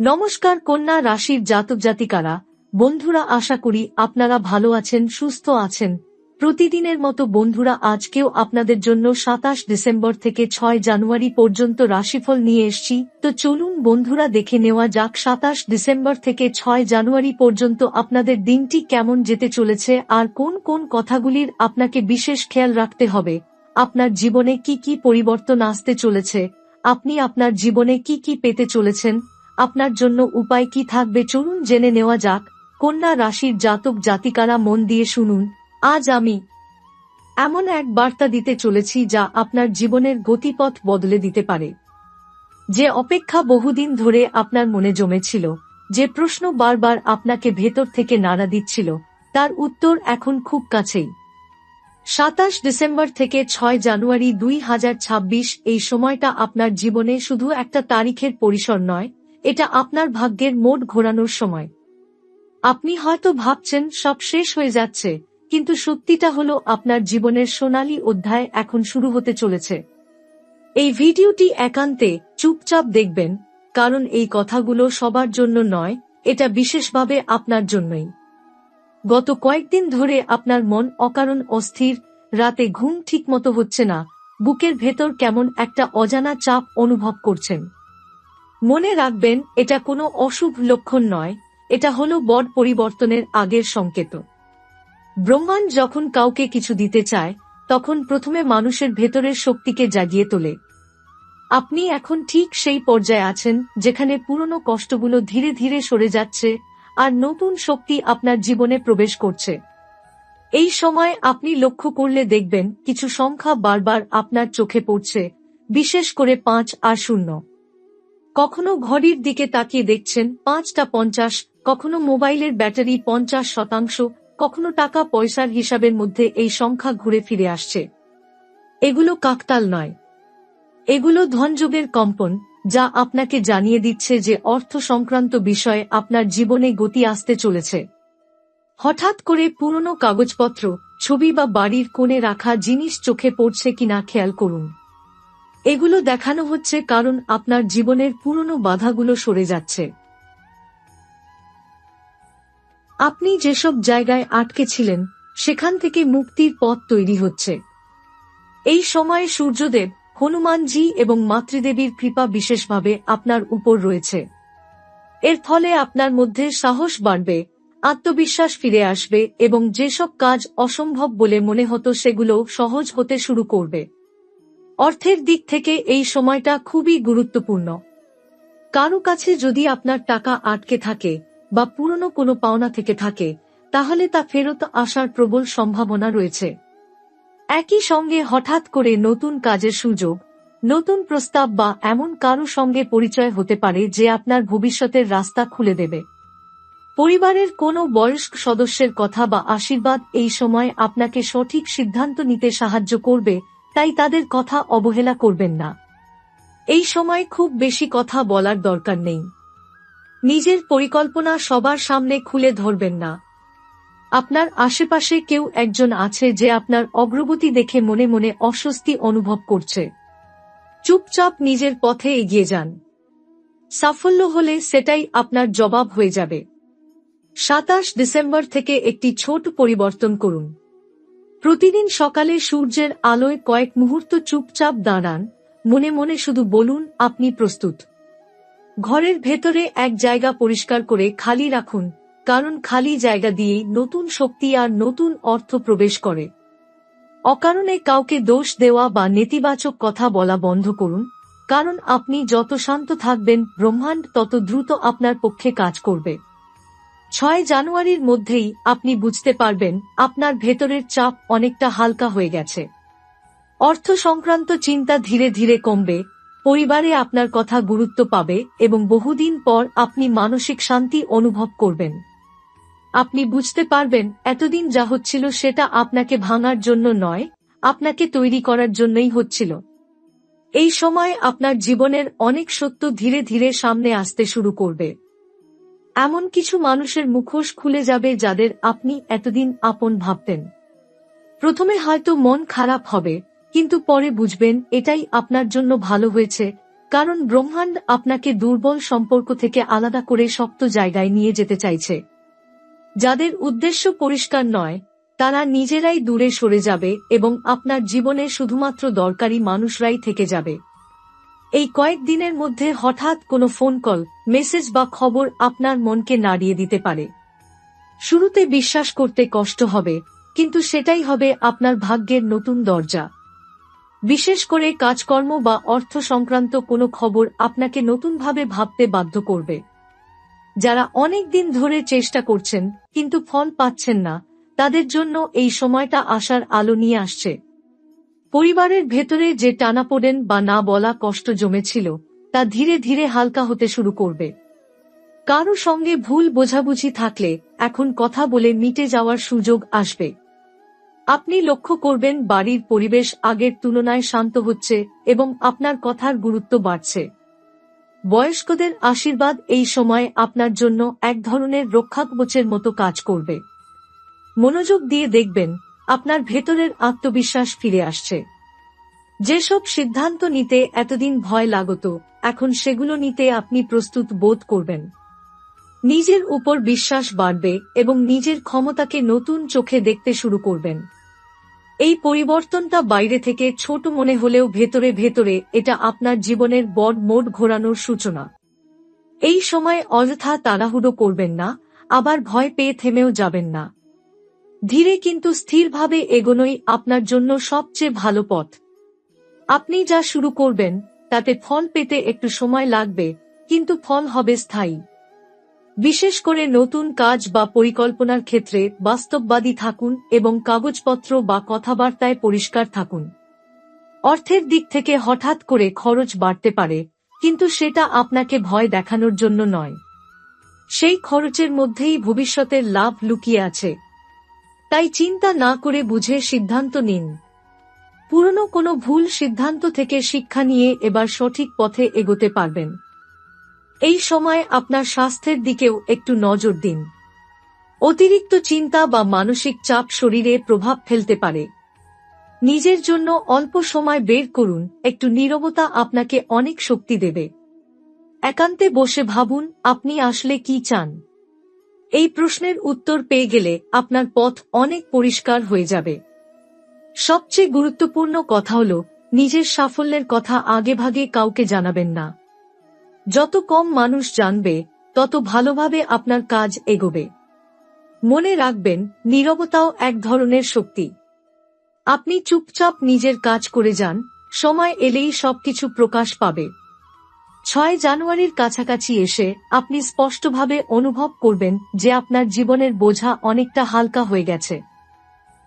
নমস্কার কন্যা রাশির জাতক জাতিকারা। বন্ধুরা, আশা করি আপনারা ভালো আছেন, সুস্থ আছেন। প্রতিদিনের মতো বন্ধুরা, আজকেও আপনাদের জন্য সাতাশ ডিসেম্বর থেকে ছয় জানুয়ারি পর্যন্ত রাশিফল নিয়ে এসছি। তো চলুন বন্ধুরা, দেখে নেওয়া যাক সাতাশ ডিসেম্বর থেকে ছয় জানুয়ারি পর্যন্ত আপনাদের দিনটি কেমন যেতে চলেছে আর কোন কোন কথাগুলির আপনাকে বিশেষ খেয়াল রাখতে হবে। আপনার জীবনে কি কি পরিবর্তন আসতে চলেছে? আপনি আপনার জীবনে কি কি পেতে চলেছেন? আপনার জন্য উপায় কি থাকবে চলুন জেনে নেওয়া যাক। কন্যা রাশির জাতক জাতিকারা মন দিয়ে শুনুন। আজ আমি এমন এক বার্তা দিতে চলেছি যা আপনার জীবনের গতিপথ বদলে দিতে পারে। যে অপেক্ষা বহুদিন ধরে আপনার মনে জমেছিল, যে প্রশ্ন বারবার আপনাকে ভেতর থেকে নাড়া দিচ্ছিল, তার উত্তর এখন খুব কাছেই। সাতাশ ডিসেম্বর থেকে ছয় জানুয়ারি দুই হাজার ছাব্বিশ এই সময়টা আপনার জীবনে শুধু একটা তারিখের পরিসর নয় এটা আপনার ভাগ্যের মোট ঘোরানোর সময়। আপনি হয়তো ভাবছেন, সব শেষ হয়ে যাচ্ছে, কিন্তু সত্যিটা হলো আপনার জীবনের সোনালী অধ্যায় এখন শুরু হতে চলেছে। এই ভিডিওটি একান্তে চুপচাপ দেখবেন, কারণ এই কথাগুলো সবার জন্য নয়, এটা বিশেষভাবে আপনার জন্যই। গত কয়েকদিন ধরে আপনার মন অকারণ অস্থির, রাতে ঘুম ঠিকমতো হচ্ছে না, বুকের ভেতর কেমন একটা অজানা চাপ অনুভব করছেন। মনে রাখবেন, এটা কোনো অশুভ লক্ষণ নয়, এটা হলো বড় পরিবর্তনের আগের সংকেত। ব্রহ্মাণ্ড যখন কাউকে কিছু দিতে চায়, তখন প্রথমে মানুষের ভেতরের শক্তিকে জাগিয়ে তোলে। আপনি এখন ঠিক সেই পর্যায়ে আছেন, যেখানে পুরনো কষ্টগুলো ধীরে ধীরে সরে যাচ্ছে, আর নতুন শক্তি আপনার জীবনে প্রবেশ করছে। এই সময় আপনি লক্ষ্য করলে দেখবেন, কিছু সংখ্যা বারবার আপনার চোখে পড়ছে, বিশেষ করে পাঁচ আর শূন্য। কখনো ঘড়ির দিকে তাকিয়ে দেখছেন পাঁচটা পঞ্চাশ, কখনো মোবাইলের ব্যাটারি পঞ্চাশ শতাংশ, কখনো টাকা পয়সার হিসাবের মধ্যে এই সংখ্যা ঘুরে ফিরে আসছে। এগুলো কাকতাল নয়। এগুলো ধনযোগের কম্পন, যা আপনাকে জানিয়ে দিচ্ছে যে অর্থ সংক্রান্ত বিষয়ে আপনার জীবনে গতি আসতে চলেছে। হঠাৎ করে পুরনো কাগজপত্র, ছবি বা বাড়ির কোণে রাখা জিনিস চোখে পড়ছে কিনা খেয়াল করুন। এগুলো দেখানো হচ্ছে কারণ আপনার জীবনের পুরনো বাধাগুলো সরে যাচ্ছে। আপনি যেসব জায়গায় আটকে ছিলেন, সেখান থেকে মুক্তির পথ তৈরি হচ্ছে। এই সময়ে সূর্যদেব, হনুমানজি এবং মাতৃদেবীর কৃপা বিশেষভাবে আপনার উপর রয়েছে। এর ফলে আপনার মধ্যে সাহস বাড়বে, আত্মবিশ্বাস ফিরে আসবে এবং যেসব কাজ অসম্ভব বলে মনে হতো সেগুলো সহজ হতে শুরু করবে। অর্থের দিক থেকে এই সময়টা খুবই গুরুত্বপূর্ণ। কারও কাছে যদি আপনার টাকা আটকে থাকে বা পুরনো কোনো পাওনা থেকে থাকে, তাহলে তা ফেরত আসার প্রবল সম্ভাবনা রয়েছে। একই সঙ্গে হঠাৎ করে নতুন কাজের সুযোগ, নতুন প্রস্তাব বা এমন কারও সঙ্গে পরিচয় হতে পারে যে আপনার ভবিষ্যতের রাস্তা খুলে দেবে। পরিবারের কোনো বয়স্ক সদস্যের কথা বা আশীর্বাদ এই সময় আপনাকে সঠিক সিদ্ধান্ত নিতে সাহায্য করবে তাই তাদের কথা অবহেলা করবেন না। এই সময় খুব বেশি কথা বলার দরকার নেই। নিজের পরিকল্পনা সবার সামনে খুলে ধরবেন না। আপনার আশেপাশে কেউ একজন আছে যে আপনার অগ্রগতি দেখে মনে মনে অস্বস্তি অনুভব করছে। চুপচাপ নিজের পথে এগিয়ে যান। সাফল্য হলে সেটাই আপনার জবাব হয়ে যাবে। সাতাশ ডিসেম্বর থেকে একটি ছোট পরিবর্তন করুন। প্রতিদিন সকালে সূর্যের আলোয় কয়েক মুহূর্ত চুপচাপ দাঁড়ান, মনে মনে শুধু বলুন, আপনি প্রস্তুত। ঘরের ভেতরে এক জায়গা পরিষ্কার করে খালি রাখুন, কারণ খালি জায়গা দিয়েই নতুন শক্তি আর নতুন অর্থ প্রবেশ করে। অকারণে কাউকে দোষ দেওয়া বা নেতিবাচক কথা বলা বন্ধ করুন, কারণ আপনি যত শান্ত থাকবেন, ব্রহ্মাণ্ড তত দ্রুত আপনার পক্ষে কাজ করবে। ছয় জানুয়ারির মধ্যেই আপনি বুঝতে পারবেন আপনার ভেতরের চাপ অনেকটা হালকা হয়ে গেছে। অর্থ সংক্রান্ত চিন্তা ধীরে ধীরে কমবে, পরিবারে আপনার কথা গুরুত্ব পাবে এবং বহুদিন পর আপনি মানসিক শান্তি অনুভব করবেন। আপনি বুঝতে পারবেন এতদিন যা হচ্ছিল সেটা আপনাকে ভাঙার জন্য নয়, আপনাকে তৈরি করার জন্যই হচ্ছিল। এই সময় আপনার জীবনের অনেক সত্য ধীরে ধীরে সামনে আসতে শুরু করবে। এমন কিছু মানুষের মুখোশ খুলে যাবে যাদের আপনি এতদিন আপন ভাবতেন। প্রথমে হয়তো মন খারাপ হবে, কিন্তু পরে বুঝবেন এটাই আপনার জন্য ভালো হয়েছে, কারণ ব্রহ্মাণ্ড আপনাকে দুর্বল সম্পর্ক থেকে আলাদা করে শক্ত জায়গায় নিয়ে যেতে চাইছে। যাদের উদ্দেশ্য পরিষ্কার নয়, তারা নিজেরাই দূরে সরে যাবে এবং আপনার জীবনে শুধুমাত্র দরকারি মানুষরাই থেকে যাবে। এই কয়েক দিনের মধ্যে হঠাৎ কোনো ফোন কল, মেসেজ বা খবর আপনার মনকে নাড়িয়ে দিতে পারে। শুরুতে বিশ্বাস করতে কষ্ট হবে, কিন্তু সেটাই হবে আপনার ভাগ্যের নতুন দরজা। বিশেষ করে কাজকর্ম বা অর্থ সংক্রান্ত কোনো খবর আপনাকে নতুনভাবে ভাবতে বাধ্য করবে। যারা অনেক দিন ধরে চেষ্টা করছেন, কিন্তু ফল পাচ্ছেন না, তাদের জন্য এই সময়টা আসার আলো নিয়ে আসছে। পরিবারের ভেতরে যে টানাপোড়েন বা না বলা কষ্ট জমেছিল, তা ধীরে ধীরে হালকা হতে শুরু করবে। কারও সঙ্গে ভুল বোঝাবুঝি থাকলে এখন কথা বলে মিটে যাওয়ার সুযোগ আসবে। আপনি লক্ষ্য করবেন বাড়ির পরিবেশ আগের তুলনায় শান্ত হচ্ছে এবং আপনার কথার গুরুত্ব বাড়ছে। বয়স্কদের আশীর্বাদ এই সময় আপনার জন্য এক ধরনের রক্ষাকবচের মতো কাজ করবে। মনোযোগ দিয়ে দেখবেন আপনার ভেতরের আত্মবিশ্বাস ফিরে আসছে। যেসব সিদ্ধান্ত নিতে এতদিন ভয় লাগত, এখন সেগুলো নিতে আপনি প্রস্তুত বোধ করবেন। নিজের উপর বিশ্বাস বাড়বে এবং নিজের ক্ষমতাকে নতুন চোখে দেখতে শুরু করবেন। এই পরিবর্তনটা বাইরে থেকে ছোট মনে হলেও ভেতরে ভেতরে এটা আপনার জীবনের বড় মোড ঘোরানোর সূচনা। এই সময় অযথা তাড়াহুড়ো করবেন না, আবার ভয় পেয়ে থেমেও যাবেন না। ধীরে কিন্তু স্থিরভাবে এগোনোই আপনার জন্য সবচেয়ে ভালো পথ। আপনি যা শুরু করবেন, তাতে ফল পেতে একটু সময় লাগবে, কিন্তু ফল হবে স্থায়ী। বিশেষ করে নতুন কাজ বা পরিকল্পনার ক্ষেত্রে বাস্তববাদী থাকুন এবং কাগজপত্র বা কথাবার্তায় পরিষ্কার থাকুন। অর্থের দিক থেকে হঠাৎ করে খরচ বাড়তে পারে, কিন্তু সেটা আপনাকে ভয় দেখানোর জন্য নয়। সেই খরচের মধ্যেই ভবিষ্যতের লাভ লুকিয়ে আছে। তাই চিন্তা না করে বুঝে সিদ্ধান্ত নিন। পুরনো কোনো ভুল সিদ্ধান্ত থেকে শিক্ষা নিয়ে এবার সঠিক পথে এগোতে পারবেন। এই সময় আপনার স্বাস্থ্যের দিকেও একটু নজর দিন। অতিরিক্ত চিন্তা বা মানসিক চাপ শরীরে প্রভাব ফেলতে পারে। নিজের জন্য অল্প সময় বের করুন, একটু নীরবতা আপনাকে অনেক শক্তি দেবে। একান্তে বসে ভাবুন, আপনি আসলে কি চান? এই প্রশ্নের উত্তর পেয়ে গেলে আপনার পথ অনেক পরিষ্কার হয়ে যাবে। সবচেয়ে গুরুত্বপূর্ণ কথা হল, নিজের সাফল্যের কথা আগেভাগে কাউকে জানাবেন না। যত কম মানুষ জানবে, তত ভালোভাবে আপনার কাজ এগোবে। মনে রাখবেন, নীরবতাও এক ধরনের শক্তি। আপনি চুপচাপ নিজের কাজ করে যান, সময় এলেই সবকিছু প্রকাশ পাবে। ছয় জানুয়ারির কাছাকাছি এসে আপনি স্পষ্টভাবে অনুভব করবেন যে আপনার জীবনের বোঝা অনেকটা হালকা হয়ে গেছে।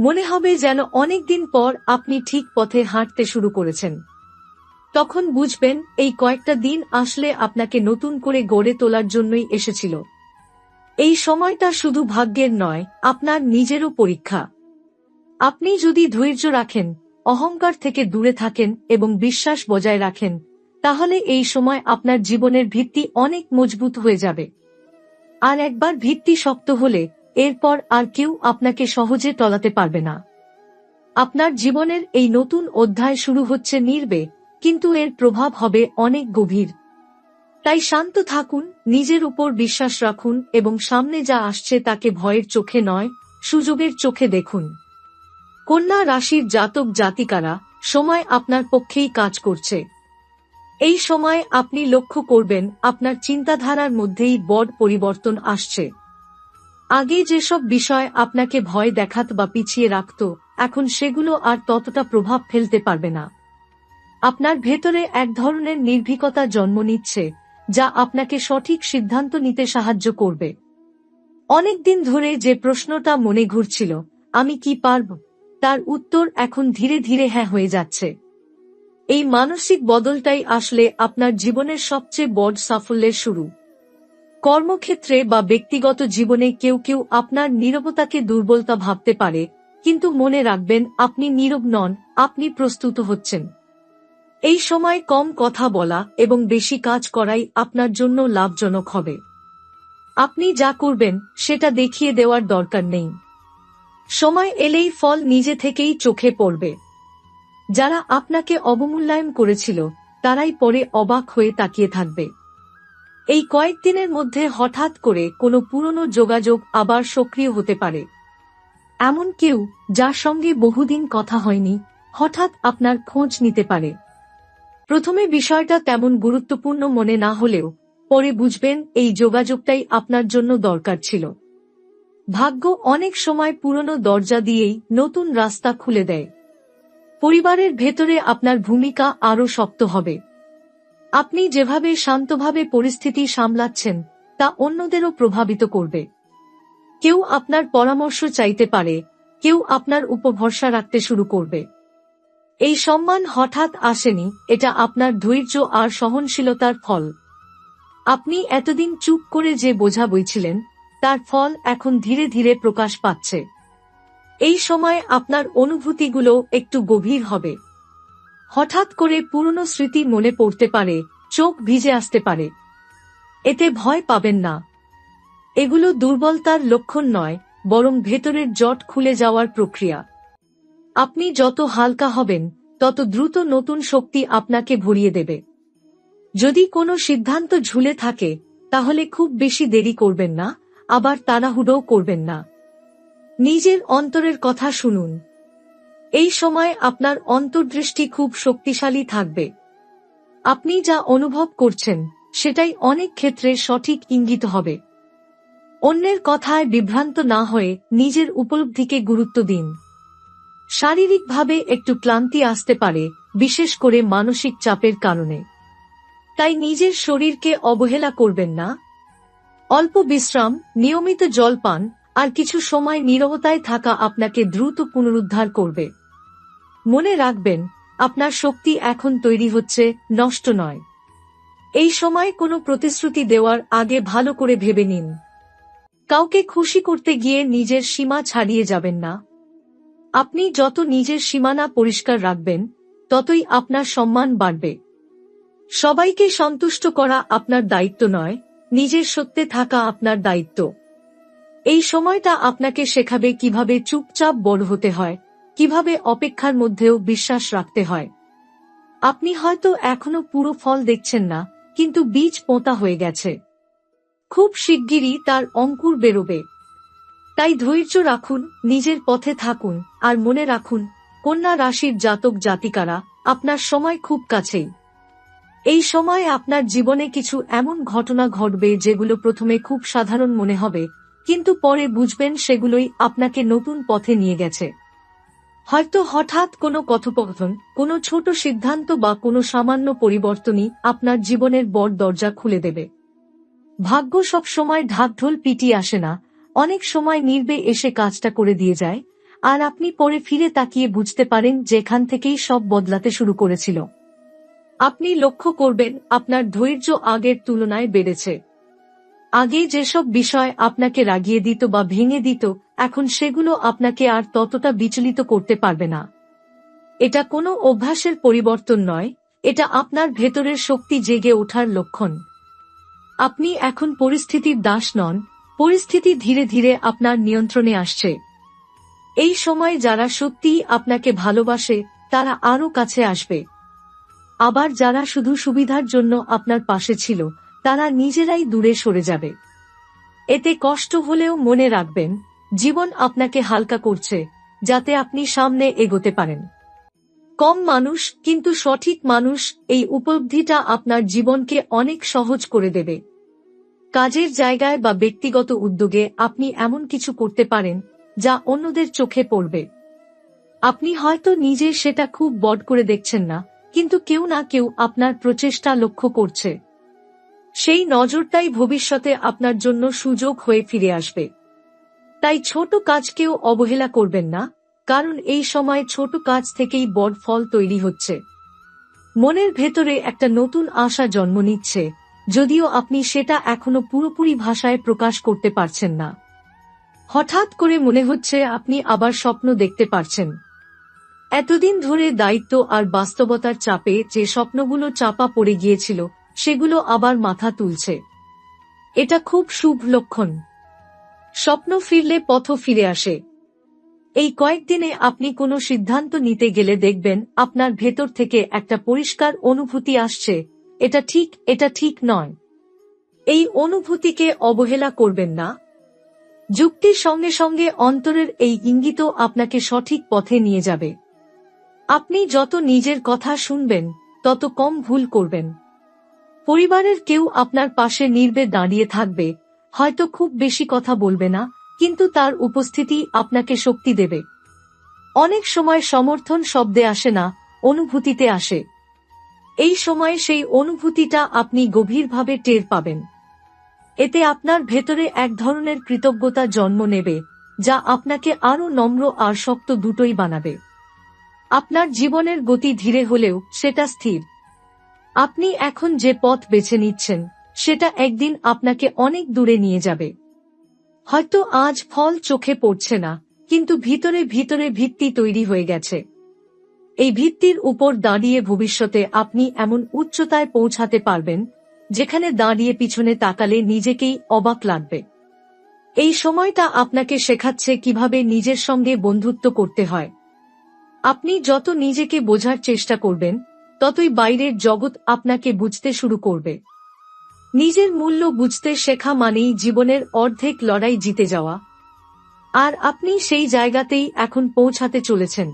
মনে হবে যেন অনেকদিন পর আপনি ঠিক পথে হাঁটতে শুরু করেছেন। তখন বুঝবেন এই কয়েকটা দিন আসলে আপনাকে নতুন করে গড়ে তোলার জন্যই এসেছিল। এই সময়টা শুধু ভাগ্যের নয়, আপনার নিজেরও পরীক্ষা। আপনি যদি ধৈর্য রাখেন, অহংকার থেকে দূরে থাকেন এবং বিশ্বাস বজায় রাখেন তাহলে এই সময় আপনার জীবনের ভিত্তি অনেক মজবুত হয়ে যাবে। আর একবার ভিত্তি শক্ত হলে এরপর আর কেউ আপনাকে সহজে টলাতে পারবে না। আপনার জীবনের এই নতুন অধ্যায় শুরু হচ্ছে নির্বে, কিন্তু এর প্রভাব হবে অনেক গভীর। তাই শান্ত থাকুন, নিজের উপর বিশ্বাস রাখুন এবং সামনে যা আসছে তাকে ভয়ের চোখে নয়, সুযোগের চোখে দেখুন। কন্যা রাশির জাতক জাতিকারা সময় আপনার পক্ষেই কাজ করছে। এই সময় আপনি লক্ষ্য করবেন আপনার চিন্তাধারার মধ্যেই বড় পরিবর্তন আসছে। আগে যেসব বিষয় আপনাকে ভয় দেখাত বা পিছিয়ে রাখত, এখন সেগুলো আর ততটা প্রভাব ফেলতে পারবে না। আপনার ভেতরে এক ধরনের নির্ভীকতা জন্ম নিচ্ছে, যা আপনাকে সঠিক সিদ্ধান্ত নিতে সাহায্য করবে। অনেকদিন ধরে যে প্রশ্নটা মনে ঘুরছিল, আমি কি পারব? তার উত্তর এখন ধীরে ধীরে হ্যাঁ হয়ে যাচ্ছে। এই মানসিক বদলটাই আসলে আপনার জীবনের সবচেয়ে বড় সাফল্যের শুরু। কর্মক্ষেত্রে বা ব্যক্তিগত জীবনে কেউ কেউ আপনার নীরবতাকে দুর্বলতা ভাবতে পারে, কিন্তু মনে রাখবেন আপনি নীরব নন, আপনি প্রস্তুত হচ্ছেন। এই সময় কম কথা বলা এবং বেশি কাজ করাই আপনার জন্য লাভজনক হবে। আপনি যা করবেন, সেটা দেখিয়ে দেওয়ার দরকার নেই। সময় এলেই ফল নিজে থেকেই চোখে পড়বে। যারা আপনাকে অবমূল্যায়ন করেছিল, তারাই পরে অবাক হয়ে তাকিয়ে থাকবে। এই কয়েকদিনের মধ্যে হঠাৎ করে কোনো পুরনো যোগাযোগ আবার সক্রিয় হতে পারে। এমন কেউ যার সঙ্গে বহুদিন কথা হয়নি, হঠাৎ আপনার খোঁজ নিতে পারে। প্রথমে বিষয়টা তেমন গুরুত্বপূর্ণ মনে না হলেও, পরে বুঝবেন এই যোগাযোগটাই আপনার জন্য দরকার ছিল। ভাগ্য অনেক সময় পুরনো দরজা দিয়েই নতুন রাস্তা খুলে দেয়। পরিবারের ভেতরে আপনার ভূমিকা আরও শক্ত হবে। আপনি যেভাবে শান্তভাবে পরিস্থিতি সামলাচ্ছেন, তা অন্যদেরও প্রভাবিত করবে। কেউ আপনার পরামর্শ চাইতে পারে, কেউ আপনার উপর ভরসা রাখতে শুরু করবে। এই সম্মান হঠাৎ আসেনি, এটা আপনার ধৈর্য আর সহনশীলতার ফল। আপনি এতদিন চুপ করে যে বোঝা বইছিলেন তার ফল এখন ধীরে ধীরে প্রকাশ পাচ্ছে। এই সময় আপনার অনুভূতিগুলো একটু গভীর হবে। হঠাৎ করে পুরনো স্মৃতি মনে পড়তে পারে, চোখ ভিজে আসতে পারে। এতে ভয় পাবেন না। এগুলো দুর্বলতার লক্ষণ নয়, বরং ভেতরের জট খুলে যাওয়ার প্রক্রিয়া। আপনি যত হালকা হবেন, তত দ্রুত নতুন শক্তি আপনাকে ভরিয়ে দেবে। যদি কোনো সিদ্ধান্ত ঝুলে থাকে, তাহলে খুব বেশি দেরি করবেন না, আবার তাড়াহুড়োও করবেন না। নিজের অন্তরের কথা শুনুন। এই সময় আপনার অন্তর্দৃষ্টি খুব শক্তিশালী থাকবে। আপনি যা অনুভব করছেন, সেটাই অনেক ক্ষেত্রে সঠিক ইঙ্গিত হবে। অন্যের কথায় বিভ্রান্ত না হয়ে নিজের উপলব্ধিকে গুরুত্ব দিন। শারীরিকভাবে একটু ক্লান্তি আসতে পারে, বিশেষ করে মানসিক চাপের কারণে। তাই নিজের শরীরকে অবহেলা করবেন না। অল্প বিশ্রাম, নিয়মিত জল পান আর কিছু সময় নীরবতায় থাকা আপনাকে দ্রুত পুনরুদ্ধার করবে। মনে রাখবেন, আপনার শক্তি এখন তৈরি হচ্ছে, নষ্ট নয়। এই সময় কোনো প্রতিশ্রুতি দেওয়ার আগে ভালো করে ভেবে নিন। কাউকে খুশি করতে গিয়ে নিজের সীমা ছাড়িয়ে যাবেন না। আপনি যত নিজের সীমানা পরিষ্কার রাখবেন, ততই আপনার সম্মান বাড়বে। সবাইকে সন্তুষ্ট করা আপনার দায়িত্ব নয়, নিজের সত্যে থাকা আপনার দায়িত্ব। এই সময়টা আপনাকে শেখাবে কীভাবে চুপচাপ বড় হতে হয়, কীভাবে অপেক্ষার মধ্যেও বিশ্বাস রাখতে হয়। আপনি হয়তো এখনও পুরো ফল দেখছেন না, কিন্তু বীজ পোঁতা হয়ে গেছে। খুব শিগগিরই তার অঙ্কুর বেরোবে। তাই ধৈর্য রাখুন, নিজের পথে থাকুন, আর মনে রাখুন, কন্যা রাশির জাতক জাতিকারা আপনার সময় খুব কাছেই। এই সময় আপনার জীবনে কিছু এমন ঘটনা ঘটবে যেগুলো প্রথমে খুব সাধারণ মনে হবে কিন্তু পরে বুঝবেন সেগুলোই আপনাকে নতুন পথে নিয়ে গেছে। হয়তো হঠাৎ কোনো কথোপকথন, কোনো ছোট সিদ্ধান্ত বা কোনো সামান্য পরিবর্তনই আপনার জীবনের বড় দরজা খুলে দেবে। ভাগ্য সব সময় ঢাকঢোল পিটি আসে না, অনেক সময় নির্বে এসে কাজটা করে দিয়ে যায়, আর আপনি পরে ফিরে তাকিয়ে বুঝতে পারেন যেখান থেকেই সব বদলাতে শুরু করেছিল। আপনি লক্ষ্য করবেন, আপনার ধৈর্য আগের তুলনায় বেড়েছে। আগে যেসব বিষয় আপনাকে রাগিয়ে দিত বা ভেঙে দিত, এখন সেগুলো আপনাকে আর ততটা বিচলিত করতে পারবে না। এটা কোনো অভ্যাসের পরিবর্তন নয়, এটা আপনার ভেতরের শক্তি জেগে ওঠার লক্ষণ। আপনি এখন পরিস্থিতির দাস নন, পরিস্থিতি ধীরে ধীরে আপনার নিয়ন্ত্রণে আসছে। এই সময় যারা সত্যিই আপনাকে ভালোবাসে, তারা আরও কাছে আসবে। আবার যারা শুধু সুবিধার জন্য আপনার পাশে ছিল তারা নিজেরাই দূরে সরে যাবে। এতে কষ্ট হলেও মনে রাখবেন, জীবন আপনাকে হালকা করছে, যাতে আপনি সামনে এগোতে পারেন। কম মানুষ, কিন্তু সঠিক মানুষ, এই উপলব্ধিটা আপনার জীবনকে অনেক সহজ করে দেবে। কাজের জায়গায় বা ব্যক্তিগত উদ্যোগে আপনি এমন কিছু করতে পারেন, যা অন্যদের চোখে পড়বে। আপনি হয়তো নিজে সেটা খুব বড করে দেখছেন না, কিন্তু কেউ না কেউ আপনার প্রচেষ্টা লক্ষ্য করছে। সেই নজরটাই ভবিষ্যতে আপনার জন্য সুযোগ হয়ে ফিরে আসবে। তাই ছোট কাজকেও অবহেলা করবেন না, কারণ এই সময় ছোট কাজ থেকেই বড় ফল তৈরি হচ্ছে। মনের ভেতরে একটা নতুন আশা জন্ম নিচ্ছে, যদিও আপনি সেটা এখনও পুরোপুরি ভাষায় প্রকাশ করতে পারছেন না। হঠাৎ করে মনে হচ্ছে আপনি আবার স্বপ্ন দেখতে পারছেন। এতদিন ধরে দায়িত্ব আর বাস্তবতার চাপে যে স্বপ্নগুলো চাপা পড়ে গিয়েছিল সেগুলো আবার মাথা তুলছে। এটা খুব শুভ লক্ষণ। স্বপ্ন ফিরলে পথ ফিরে আসে। এই কয়েকদিনে আপনি কোনো সিদ্ধান্ত নিতে গেলে দেখবেন আপনার ভেতর থেকে একটা পরিষ্কার অনুভূতি আসছে, এটা ঠিক এটা ঠিক নয়। এই অনুভূতিকে অবহেলা করবেন না। যুক্তির সঙ্গে সঙ্গে অন্তরের এই ইঙ্গিত আপনাকে সঠিক পথে নিয়ে যাবে। আপনি যত নিজের কথা শুনবেন, তত কম ভুল করবেন। পরিবারের কেউ আপনার পাশে নির্বে দাঁড়িয়ে থাকবে, হয়তো খুব বেশি কথা বলবে না, কিন্তু তার উপস্থিতি আপনাকে শক্তি দেবে। অনেক সময় সমর্থন শব্দে আসে না, অনুভূতিতে আসে। এই সময় সেই অনুভূতিটা আপনি গভীরভাবে টের পাবেন। এতে আপনার ভেতরে এক ধরনের কৃতজ্ঞতা জন্ম নেবে, যা আপনাকে আরও নম্র আর শক্ত দুটোই বানাবে। আপনার জীবনের গতি ধীরে হলেও সেটা স্থির। আপনি এখন যে পথ বেছে নিচ্ছেন, সেটা একদিন আপনাকে অনেক দূরে নিয়ে যাবে। হয়তো আজ ফল চোখে পড়ছে না, কিন্তু ভিতরে ভিতরে ভিত্তি তৈরি হয়ে গেছে। এই ভিত্তির উপর দাঁড়িয়ে ভবিষ্যতে আপনি এমন উচ্চতায় পৌঁছাতে পারবেন, যেখানে দাঁড়িয়ে পিছনে তাকালে নিজেকেই অবাক লাগবে। এই সময়টা আপনাকে শেখাচ্ছে কীভাবে নিজের সঙ্গে বন্ধুত্ব করতে হয়। আপনি যত নিজেকে বোঝার চেষ্টা করবেন ততই বাইরের জগৎ আপনাকে বুঝতে শুরু করবে। নিজের মূল্য বুঝতে শেখা মানেই জীবনের অর্ধেক লড়াই জিতে যাওয়া। আর আপনি সেই জায়গাতেই এখন পৌঁছাতে চলেছেন।